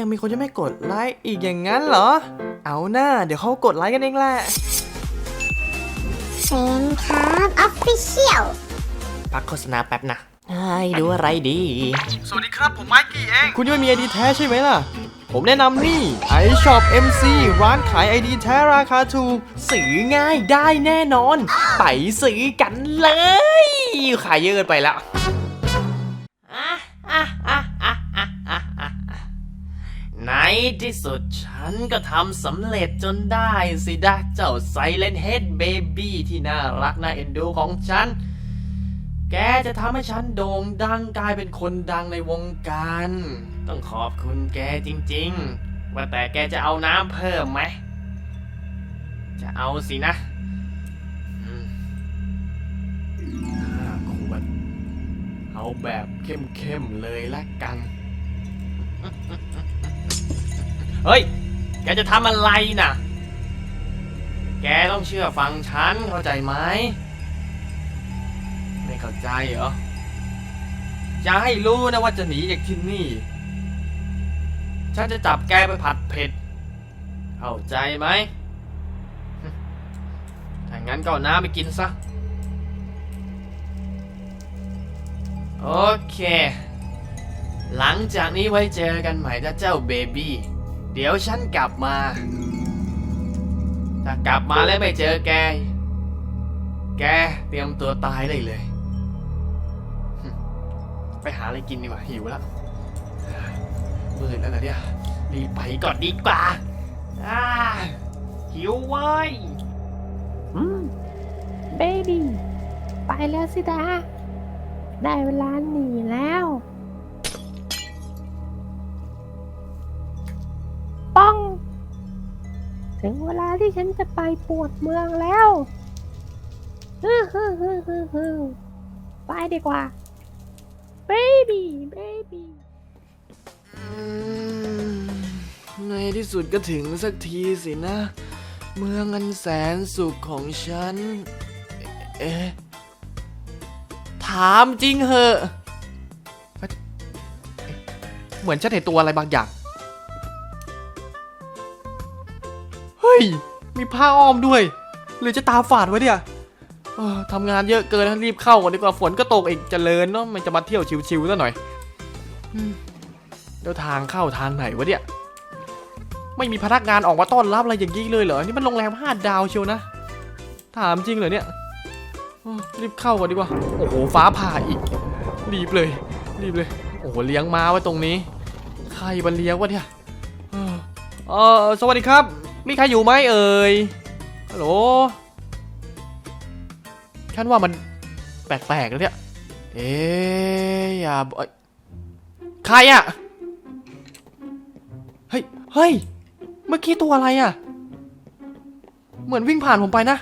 ยังมีคนที่ไม่กดไลค์อีกอย่างนั้นเหรอ เอาหน้า เดี๋ยวเขากดไลค์กันเองแหละเซนครับออฟฟิเชียลพักโฆษณาแป๊บนะไอ้ดูอะไรดี สวัสดีครับ ผมไมกี้เอง คุณยังไม่มีไอดีแท้ใช่ไหมล่ะ ผมแนะนำนี่ iShop MC ร้านขายไอดีแท้ราคาถูกซื้อง่ายได้แน่นอน ไปซื้อกันเลย ขายเยอะเกินไปแล้ว ในที่สุดฉันก็ทำสำเร็จจนได้สิดะเจ้าไซเลนเฮดเบบี้ที่น่ารักน่าเอ็นดูของฉัน แกจะทำให้ฉันโด่งดังกลายเป็นคนดังในวงการ ต้องขอบคุณแกจริงๆ ว่าแต่แกจะเอาน้ำเพิ่มไหม จะเอาสินะห้าขวด เอาแบบเข้มๆเลยละกัน เฮ้ย แกจะทำอะไรน่ะ แกต้องเชื่อฟังฉันเข้าใจไหม ไม่เข้าใจเหรอจะให้รู้นะว่าจะหนีจากที่นี่ ฉันจะจับแกไปผัดเผ็ด เข้าใจไหม ถ้างั้นก็เอาน้ำไปกินซะ โอเคหลังจากนี้ไว้เจอกันใหม่นะเจ้าเบบี้ เดี๋ยวฉันกลับมา ถ้ากลับมาแล้วไม่เจอแก แกเตรียมตัวตายเลยเลย ไปหาอะไรกินดีกว่าหิวแล้วมืดแล้วนะเนี่ย รีบไปก่อนดีกว่าอ่าหิวเว้ยเบบี้ไปแล้วสิดา ได้เวลาหนีแล้ว ถึงเวลาที่ฉันจะไปปวดเมืองแล้วฮึฮึฮึฮึฮึไปดีกว่าเบบี้เบบี้อืมในที่สุดก็ถึงสักทีสินะ เมืองอันแสนสุขของฉัน เอ๊ะ ถามจริงเหอะ เหมือนฉันเห็นตัวอะไรบางอย่าง ย มีผ้าอ้อมด้วย หรือจะตาฝาดไว้เนี่ยทำงานเยอะเกินรีบเข้าก่อนดีกว่าฝนก็ตกอีกเจริญเนาะมันจะมาเที่ยวชิวๆซะหน่อยอืมแล้วทางเข้าทางไหนวะเนี่ยไม่มีพนักงานออกมาต้อนรับอะไรอย่างนี้เลยเหรอ นี่มันโรงแรมห้าดาวเชียวนะ ถามจริงเหรอเนี่ยรีบเข้าก่อนดีกว่า โอ้โห ฟ้าผ่าอีก รีบเลย รีบเลย โอ้โห เลี้ยงม้าไว้ตรงนี้ ใครมันเลี้ยงวะเนี่ยเออสวัสดีครับ มีใครอยู่ไหมเอ่ยฮัลโหลฉันว่ามันแปลกๆแล้วเนี่ย เอ๊ะอย่าบอ้ยใครอะเฮ้ย เฮ้ย เมื่อกี้ตัวอะไรอะเหมือนวิ่งผ่านผมไปนะ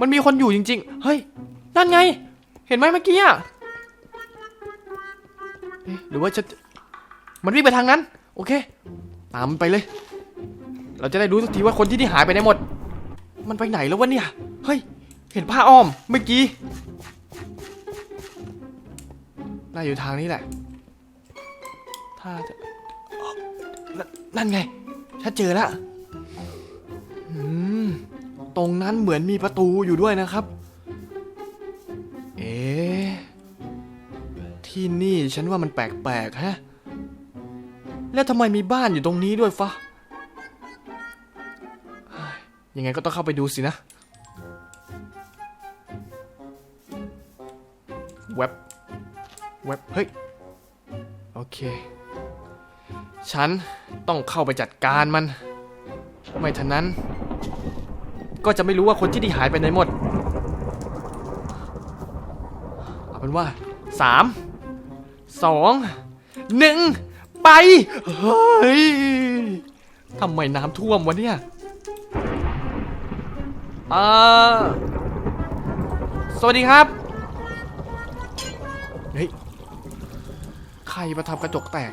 มันมีคนอยู่จริง ๆ เฮ้ย นั่นไง เห็นไหมเมื่อกี้อะเอ๊ะหรือว่าจะ มันวิ่งไปทางนั้น โอเค ตามมันไปเลย เราจะได้รู้สักทีว่าคนที่ที่หายไปไหนหมด มันไปไหนแล้ววะเนี่ย เฮ้ย เห็นผ้าอ้อมเมื่อกี้ น่าอยู่ทางนี้แหละ ถ้าจะนั่นนั่นไง ฉันเจอแล้วตรงนั้นเหมือนมีประตูอยู่ด้วยนะครับ เอ๊ที่นี่ฉันว่ามันแปลกๆฮะ แล้วทำไมมีบ้านอยู่ตรงนี้ด้วยฟะ ยังไงก็ต้องเข้าไปดูสินะเว็บเว็บเฮ้ย โอเค ฉันต้องเข้าไปจัดการมัน ไม่ทันนั้น ก็จะไม่รู้ว่าคนที่ที่หายไปไหนหมด เอาเป็นว่าสามสองหนึ่งไป เฮ้ยทำไมน้ำท่วมวะเนี่ย อ่าสวัสดีครับ เฮ้ย ใครมาทำกระจกแตก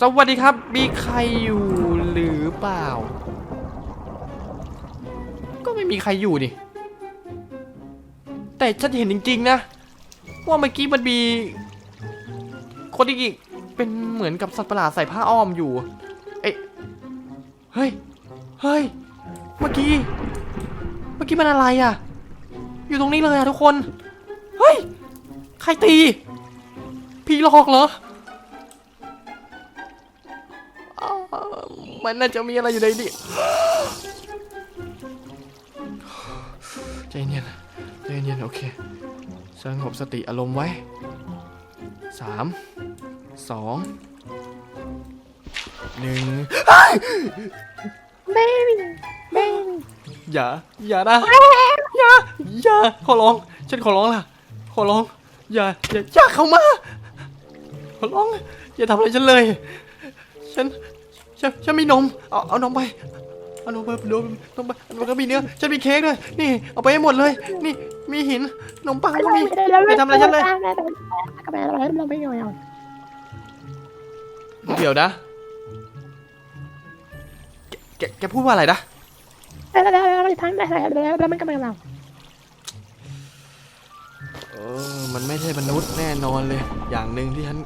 สวัสดีครับ มีใครอยู่หรือเปล่า ก็ไม่มีใครอยู่นี่ แต่ฉันเห็นจริง ๆ นะ ว่าเมื่อกี้มันมี คนที่เป็นเหมือนกับสัตว์ประหลาดใส่ผ้าอ้อมอยู่ เอ๊ะเฮ้ย เฮ้ย เมื่อกี้ เมื่อกี้มันอะไรอะอยู่ตรงนี้เลยอะทุกคน เฮ้ย ใครตี ผีหลอกเหรอ มันน่าจะมีอะไรอยู่ในนี่ใจเย็นใจเย็นโอเค สงบสติอารมณ์ไว้สามสองหนึ่งเบบี้เบ๊ อย่า อย่านะอย่า อย่า ขอร้อง ฉันขอร้องล่ะ ขอร้อง อย่า อย่าอย่าเข้ามา ขอร้อง อย่าทำอะไรฉันเลย ฉัน ฉัน ฉันมีนม เอา เอานมไป เอานมไปนมนมไปมันก็มีเนื้อ ฉันมีเค้กด้วย นี่ เอาไปให้หมดเลย นี่ มีหินนมปังก็มีไม่าทำอะไรฉันเลย เดี๋ยวนะ แก แกพูดว่าอะไรนะ แล้วแล้วแล้วทั้งแล้วแล้วมันก็ไม่เราเออมันไม่ใช่มนุษย์แน่นอนเลย อย่างหนึ่งที่ฉัน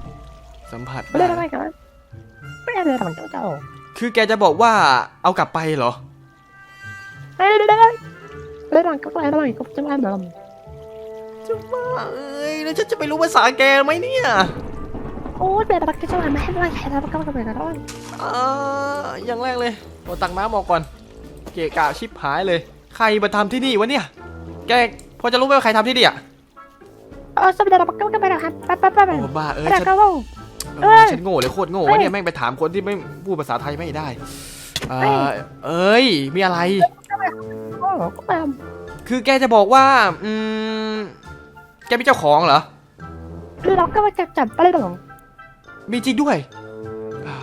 สัมผัสไม่ได้ได้อะไรกันไม่ได้อะไรของเจ้าคือแกจะบอกว่าเอากลับไปเหรอไม่ได้ได้ได้หลังก็ไปหลังก็จะมาแบบจะบ้าเอ้ยแล้วฉันจะไปรู้ภาษาแกไหมเนี่ยโอ้ยแบบก็จะมาไม่ให้อะไรใครแล้วก็ก็ไปกันแล้วอ่าอย่างแรกเลยโอตักน้ำออกก่อน เกะกะชิบหายเลย ใครมาทำที่นี่วะเนี่ย แกพอจะรู้ไหมว่าใครทำที่นี่อะเออสมัยเราก็ไปแล้วครับไปไปไปโอ้บ้าเอ้ยฉันเออฉันโง่เลยโคตรโง่วะเนี่ยแม่งไปถามคนที่ไม่พูดภาษาไทยไม่ได้เออเอ้ยมีอะไรคือแกจะบอกว่า อืม แกเป็นเจ้าของเหรอเราก็มาจับจับไปเลยหรอมีจริงด้วยอ่า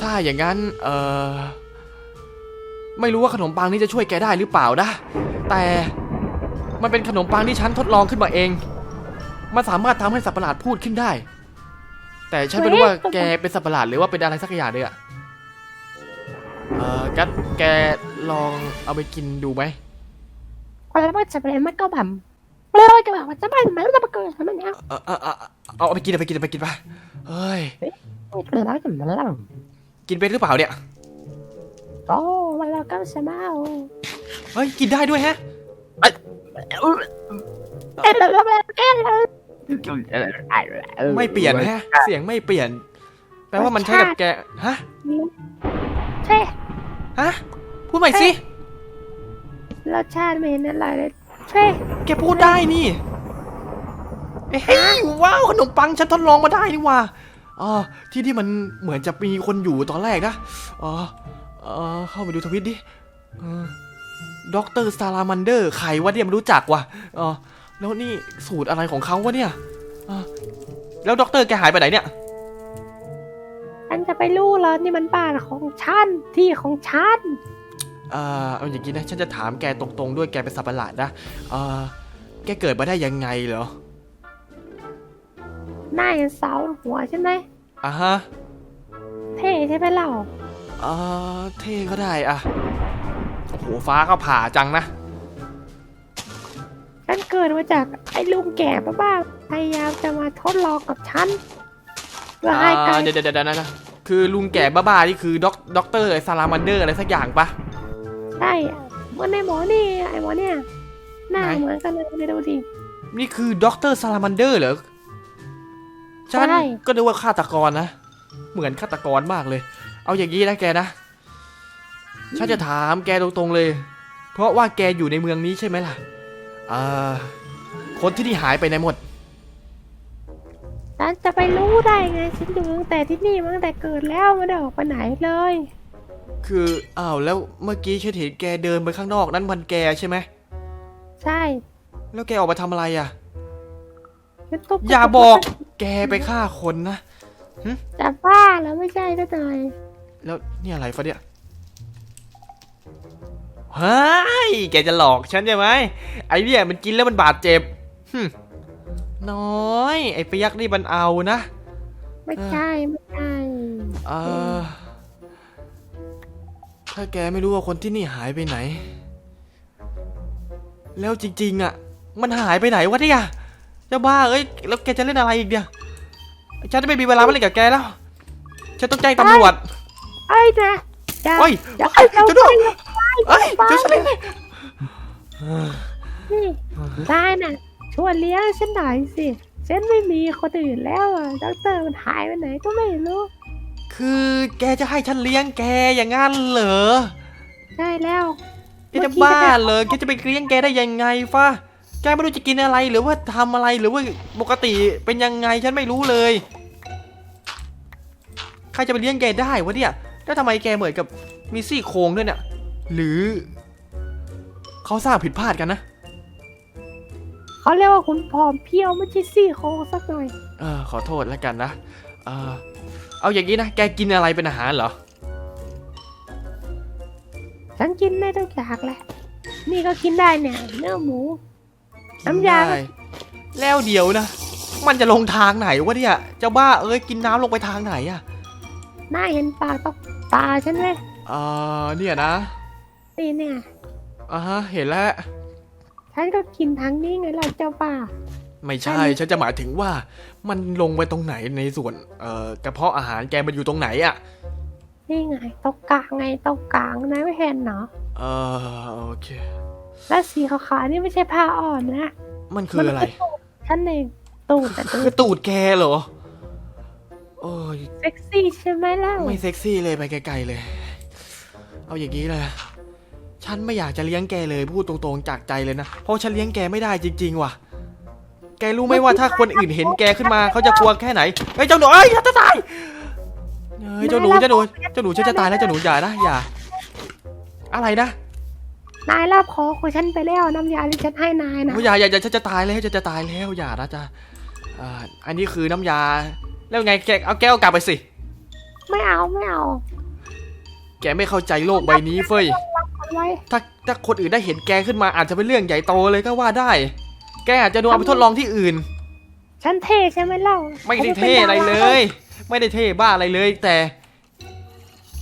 ถ้าอย่างนั้น เออ ไม่รู้ว่าขนมปังนี้จะช่วยแกได้หรือเปล่านะ แต่มันเป็นขนมปังที่ฉันทดลองขึ้นมาเอง มันสามารถทำให้สัตว์ประหลาดพูดขึ้นได้ แต่ฉันไม่รู้ว่าแกเป็นสัตว์ประหลาดหรือว่าเป็นอะไรสักอย่างเลยอะเออกัดแกลองเอาไปกินดูไหมแล้วมันจะเป็นมันก็แบบเลยก็แบบว่าจะไม่ไม่จะมาเกิดทำไมเนี่ยเออเออเออเอาเอาไปกินเอาไปกินเอาไปกินไปเฮ้ยเลยแล้วจะมาแล้วกินเป็นหรือเปล่าเนี่ย โอ้วันเราก็จะมาเฮ้ยกินได้ด้วยแฮะเอ้ยแล้วแล้วแกเลยไม่เปลี่ยนฮะ เสียงไม่เปลี่ยน แปลว่ามันใช่กับแก ฮะ ใช่ ฮะ พูดใหม่สิรสชาติไม่เห็นอะไรเลยใช่แกพูดได้นี่เอ้ยว้าวขนมปังฉันทดลองมาได้นี่หว่าอ๋อที่ที่มันเหมือนจะมีคนอยู่ตอนแรกนะอ๋อ เออเข้าไปดูทวิตดิด็อกเตอร์ซาลามันเดอร์ใครวะเนี่ยไม่รู้จักว่ะอ๋อแล้วนี่สูตรอะไรของเขาวะเนี่ยอ๋อแล้วด็อกเตอร์แกหายไปไหนเนี่ยฉันจะไปรู้แล้วนี่มันบ้านของฉันที่ของฉันเอ่อเอาอย่างนี้นะฉันจะถามแกตรงๆ ด้วยแกเป็นสัตว์ประหลาดนะเอ่อแกเกิดมาได้ยังไงเหรอหน้ายังเสาหัวใช่ไหมอะฮะเท่ใช่ไหมเรา เอ่อเท่ก็ได้อะโอ้โหฟ้าก็ผ่าจังนะ ฉันเกิดมาจากไอ้ลุงแก่บ้าๆพยายามจะมาทดลองกับฉันเพื่ออ่าให้กันเดี๋ยวเดี๋ยวเดี๋ยวนะคือลุงแก่บ้าๆนี่คือด็อกด็อกเตอร์ซาลามันเดอร์อะไรสักอย่างปะ ใช่เหมือนในหมอนี่ไอ้หมอเนี่ยหน้าไหน เหมือนกันเลยดูดิ นี่คือด็อกเตอร์ซาลามันเดอร์เหรอฉันใช่ ก็นึกว่าฆาตกรนะ เหมือนฆาตกรมากเลย เอาอย่างนี้นะแกนะ ฉันจะถามแกตรงๆเลย เพราะว่าแกอยู่ในเมืองนี้ใช่ไหมล่ะอ่าคนที่นี่หายไปไหนหมด ฉันจะไปรู้ได้ไง ฉันอยู่ตั้งแต่ที่นี่มาตั้งแต่เกิดแล้วไม่ได้ออกไปไหนเลย คืออ้าวแล้วเมื่อกี้ฉันเห็นแกเดินไปข้างนอกนั่นมันแกใช่ไหม ใช่แล้วแกออกมาทำอะไรอะ ฉันตุ๊บอย่าบอกแกไปฆ่าคนนะ จะบ้าแล้วไม่ใช่ก็เลย แล้วนี่อะไรฟะเนี่ยเฮ้ยแกจะหลอกฉันใช่ไหมไอ้เนี่ยมันกินแล้วมันบาดเจ็บหึน้อย ไอ้เปียกนี่มันเอานะ ไม่ใช่ไม่ใช่เออถ้าแกไม่รู้ว่าคนที่นี่หายไปไหน แล้วจริง ๆ อะ มันหายไปไหนวะเนี่ยจะบ้าเอ้ยแล้วแกจะเล่นอะไรอีกเนี่ยไอ้ฉันจะไม่มีเวลามาเล่นกับแกแล้วฉันต้องแจ้งตำรวจ ไอ้นะจะเฮ้ยจะเฮ้ยเอาจะดูไปเอ้ยช่วยฉันเลยนี่นายน่ะช่วยเลี้ยงฉันหน่อยสิฉันไม่มีคนอื่นแล้วอะด็อกเตอร์มันหายไปไหนก็ไม่รู้ คือแกจะให้ฉันเลี้ยงแกอย่างงั้นเหรอใช่แล้วแกจะบ้าเหรอแกจะไปเลี้ยงแกได้ยังไงฟ้าแกไม่รู้จะกินอะไรหรือว่าทำอะไรหรือว่าปกติเป็นยังไงฉันไม่รู้เลย ใครจะไปเลี้ยงแกได้วะเนี่ย แล้วทำไมแกเหมือนกับมีซี่โครงด้วยเนี่ย หรือเขาสร้างผิดพลาดกันนะ เขาเรียกว่าคุณผอมเพรียวไม่ใช่ซี่โครงสักหน่อย เออขอโทษแล้วกันนะเออเอาอย่างนี้นะ แกกินอะไรเป็นอาหารเหรอ ฉันกินได้ทุกอย่างแหละ นี่ก็กินได้เนี่ยเนื้อหมู น้ำยาได้แล้วเดี๋ยวนะ มันจะลงทางไหนวะเนี่ยจะบ้าเอ้ยกินน้ำลงไปทางไหนอะ น่าเห็นปากต้องตาฉันไหมเออเนี่ยนะนี่เนี่ยอ่าฮะเห็นแล้ว ฉันก็กินทั้งนี้ไงล่ะเจ้าป่า ไม่ใช่อันนี้ฉันจะหมายถึงว่า มันลงไปตรงไหนในส่วนเอ่อกระเพาะอาหารแกมันอยู่ตรงไหนอะนี่ไงตรงกลางไงตรงกลางนายไม่เห็นเนาะเออโอเค และสีขาวๆนี่ไม่ใช่ผ้าอ่อนนะ มันคืออะไรตูดฉันเองตูดแต่ตูคือดตูดแกเหรอ โอ้ยเซ็กซี่ใช่ไหมเล่าไม่เซ็กซี่เลยไปไกลๆเลย เอาอย่างนี้เลยฉันไม่อยากจะเลี้ยงแกเลยพูดตรงๆจากใจเลยนะ เพราะฉันเลี้ยงแกไม่ได้จริง ๆ ว่ะ แกรู้ไหมว่าถ้าคนอื่นเห็นแกขึ้นมาเขาจะกลัวแค่ไหนเฮ้ยเจ้าหนูเอ้ยจะตายเฮ้ยเจ้าหนูเจ้าหนูเจ้าหนูฉันจะตายแล้วเจ้าหนูอย่านะอย่า อะไรนะนายรับขอของฉันไปแล้วน้ำยาที่ฉันให้นายนะโอ้ยอย่าอย่าอย่าฉันจะตายแล้วฉันจะตายแล้วอย่านะจ๊ะอ่าอันนี้คือน้ำยา แล้วไงแกเอาแก้วกลับไปสิ ไม่เอาไม่เอาแกไม่เข้าใจโลกใบนี้เฟ้ย เอาไว้ถ้าถ้าคนอื่นได้เห็นแกขึ้นมาอาจจะเป็นเรื่องใหญ่โตเลยก็ว่าได้ แกอาจจะโดนเอาไปทดลองที่อื่น ฉันเท่ใช่ไหมเล่าไม่ได้เท่อะไรเลย ไม่ได้เท่บ้าอะไรเลย แต่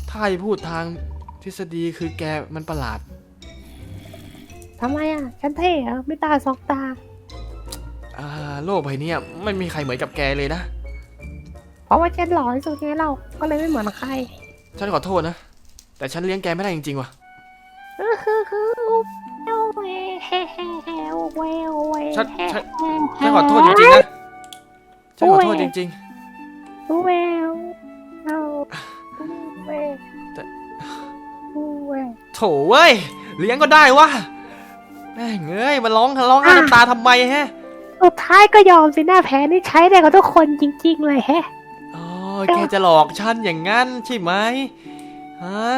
ถ้าให้พูดทางทฤษฎีคือแกมันประหลาด ทำไมอะ ฉันเท่เหรอไม่ตาสองตา อ่า โลกใบเนี้ยไม่มีใครเหมือนกับแกเลยนะ เพราะว่าฉันหล่อที่สุดไงเราก็เลยไม่เหมือนใคร ฉันขอโทษนะ แต่ฉันเลี้ยงแกไม่ได้จริงๆว่ะอื้อฮือฮือเวลเวเฮเฮเฮเวลเวฉันฉันเฮฉันขอโทษจริงๆนะ ฉันขอโทษจริงเวลเอาเวแต่เวๆโถเว้ย เลี้ยงก็ได้วะแม่งเอ้ยมาร้องร้องไห้น้ำตาทำไมฮะ สุดท้ายก็ยอมสิหน้าแพ้นี่ใช้ได้กับทุกคนจริง ๆ เลยแฮะ อ๋อแกจะหลอกฉันอย่างงั้นใช่ไหมฮะ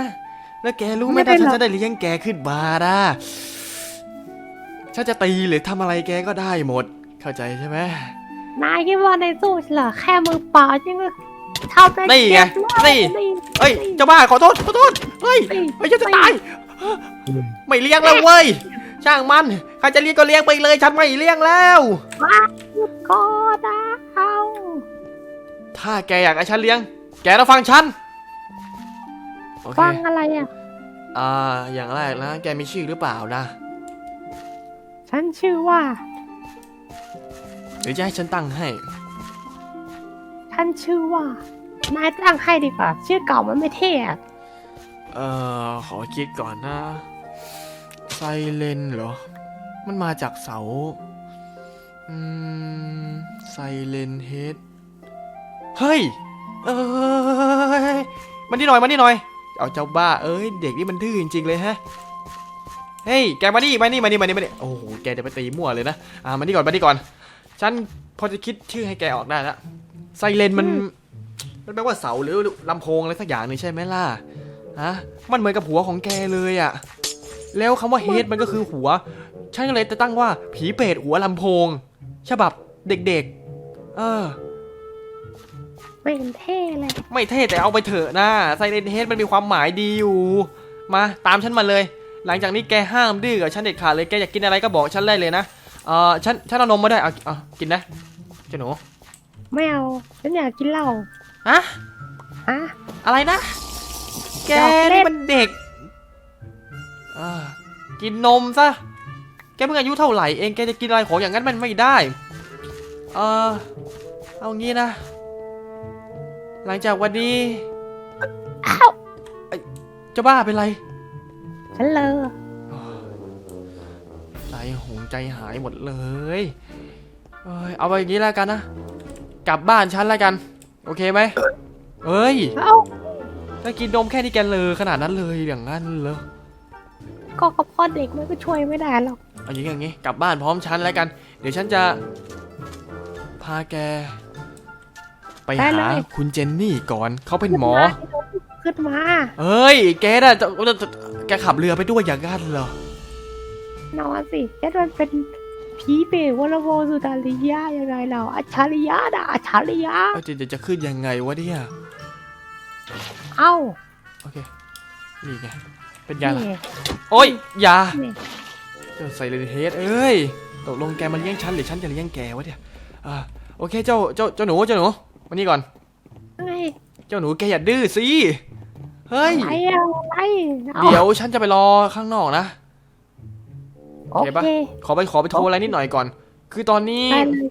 แล้วแกรู้ไหมไม่ได้ถ้าฉันหรอกจะได้เลี้ยงแกขึ้นมานะฉันจะตีหรือทำอะไรแกก็ได้หมด เข้าใจใช่ไหมนายคิดว่าในสู้ฉันเหรอแค่มือเปล่าจริงก็ทำได้นี่ไงเจ็บแล้วนี่เฮ้ยเจ้าบ้าขอโทษขอโทษเฮ้ยนี่เฮ้ยฉันจะตายไม่เลี้ยงแล้วเว้ยช่างมันใครจะเลี้ยงก็เลี้ยงไปเลยฉันไม่เลี้ยงแล้วว้าหยุดก็ได้เอา ถ้าแกอยากให้ฉันเลี้ยง แกต้องฟังฉัน โอเค ฟังอะไรอะ อ่า อย่างแรกนะ แกมีชื่อหรือเปล่านะ ฉันชื่อว่า หรือจะให้ฉันตั้งให้ ฉันชื่อว่า นายตั้งให้ดีกว่า ชื่อเก่ามันไม่เท่อะเอ่อ ขอคิดก่อนนะไซเลนเหรอ มันมาจากเสา อืม ไซเลนเฮด เฮ้ย เอ้ยมานี่หน่อยมานี่หน่อย เอาเจ้าบ้า เอ้ย เด็กนี่มันดื้อจริงๆเลยฮะ เฮ้ย แกมานี่มานี่มานี่มานี่มานี่โอ้โห แกจะไปตีมั่วเลยนะ อ่า มานี่ก่อน มานี่ก่อน ฉันพอจะคิดชื่อให้แกออกได้แล้วไซเลนมัน มันแปลว่าเสาหรือลำโพงอะไรสักอย่างหนึ่งใช่ไหมล่ะ ฮะ มันเหมือนกับหัวของแกเลยอะแล้วคำว่าเฮดมันก็คือหัว ฉันก็เลยจะตั้งว่าผีเปรตหัวลำโพง ฉบับเด็กๆ เออ ไม่เห็นเท่เลย ไม่เท่แต่เอาไปเถอะนะไซเรนเฮดมันมีความหมายดีอยู่ มาตามฉันมาเลย หลังจากนี้แกห้ามดื้อกับฉันเด็ดขาดเลยแกอยากกินอะไรก็บอกฉันได้เลยนะเออฉันฉันเอานมมาได้วยเอาเอากินนะเจ้าหนูไม่เอาฉันอยากกินเหล้าฮะฮะอะไรนะ แกอยากเล่นนี่มันเด็กอ่ากินนมซะแกเพิ่งอายุเท่าไหร่เองแกจะกินอะไรของอย่างนั้นมันไม่ได้ เออเอางี้นะ หลังจากวันนี้อ้าวเจะบ้าเป็นไรฉันเลอใจหงใจหายหมดเลยเอ้ยเอาไปอย่างนี้แล้วกันนะ กลับบ้านฉันแล้วกัน โอเคไหมเอ้ยเอ้าถ้ากินนมแค่นี้แกเลอขนาดนั้นเลยอย่างนั้นเหรอก็กระเพาะเด็กมันก็ช่วยไม่ได้หรอก เอาอย่างนี้อย่างนี้ กลับบ้านพร้อมฉันแล้วกัน เดี๋ยวฉันจะ พาแก ไปหาคุณเจนนี่ก่อนเขาเป็นหมอ ขึ้นมา เอ้ย แกน่ะจะจะจะแกขับเรือไปด้วยอย่างนั้นเหรอ นอนสิแค่มันเป็นผีเปรตวรโวสุตาริยะยังไงเราอัจฉริยะนะอัจฉริยะเอ้ยจะจะจะขึ้นยังไงวะเนี่ย เอ้า โอเค นี่ไง เป็นไงล่ะนี่โอ้ยอย่านี่เจ้าไซเลนเฮดเอ้ย ตกลงแกมาเลี้ยงฉันหรือฉันจะเลี้ยงแกวะเนี่ย อ่า โอเคเจ้า เจ้า เจ้าหนู เจ้าหนู มานี่ก่อน ไงเจ้าหนูแกอย่าดื้อสิ เฮ้ย อะไรอะอะไรอาเดี๋ยวฉันจะไปรอข้างนอกนะ โอเห็นปะ เคขอไปขอไปโทรอะไรนิดหน่อยก่อน คือตอนนี้ได้เลย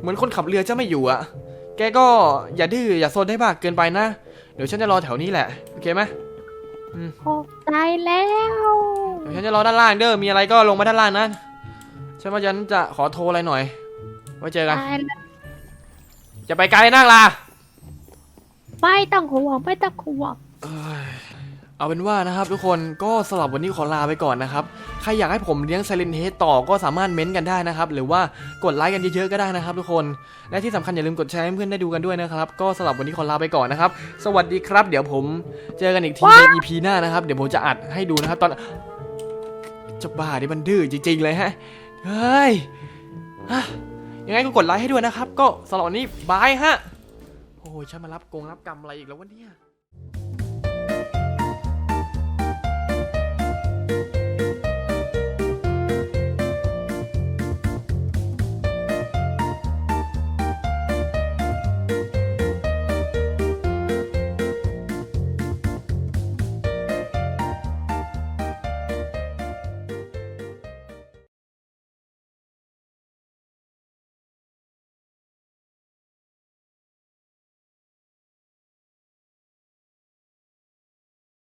เหมือนคนขับเรือจะไม่อยู่อะแกก็อย่าดื้ออย่าโซนได้มากเกินไปนะ เดี๋ยวฉันจะรอแถวนี้แหละ โอเคไหมขอบใจแล้วเดี๋ยวฉันจะรอด้านล่างเด้อ มีอะไรก็ลงมาด้านล่างนะ ฉันว่าฉันจะขอโทรอะไรหน่อย ไว้เจอกัน ได้แล้ว จะไปไกลนักล่ะไม่ต้องห่วงไม่ต้องห่วงเอ้ยเอาเป็นว่านะครับทุกคนก็สำหรับวันนี้ขอลาไปก่อนนะครับ ใครอยากให้ผมเลี้ยงไซเลนเฮดต่อก็สามารถเม้นต์กันได้นะครับ หรือว่ากดไลค์กันเยอะๆก็ได้นะครับ ทุกคน และที่สำคัญอย่าลืมกดแชร์ให้เพื่อนได้ดูกันด้วยนะครับ ก็สำหรับวันนี้ขอลาไปก่อนนะครับ สวัสดีครับ เดี๋ยวผมเจอกันอีกทีใน EP หน้านะครับ เดี๋ยวผมจะอัดให้ดูนะครับ ตอนเจะบ้านี่มันดื้อจริงๆเลยฮะเฮ้ยฮะ ยังไงก็กดไลค์ให้ด้วยนะครับ ก็สำหรับวันนี้บายฮะ โอ้ยฉันมารับกงรับกรรมอะไรอีกแล้ววะเนี่ย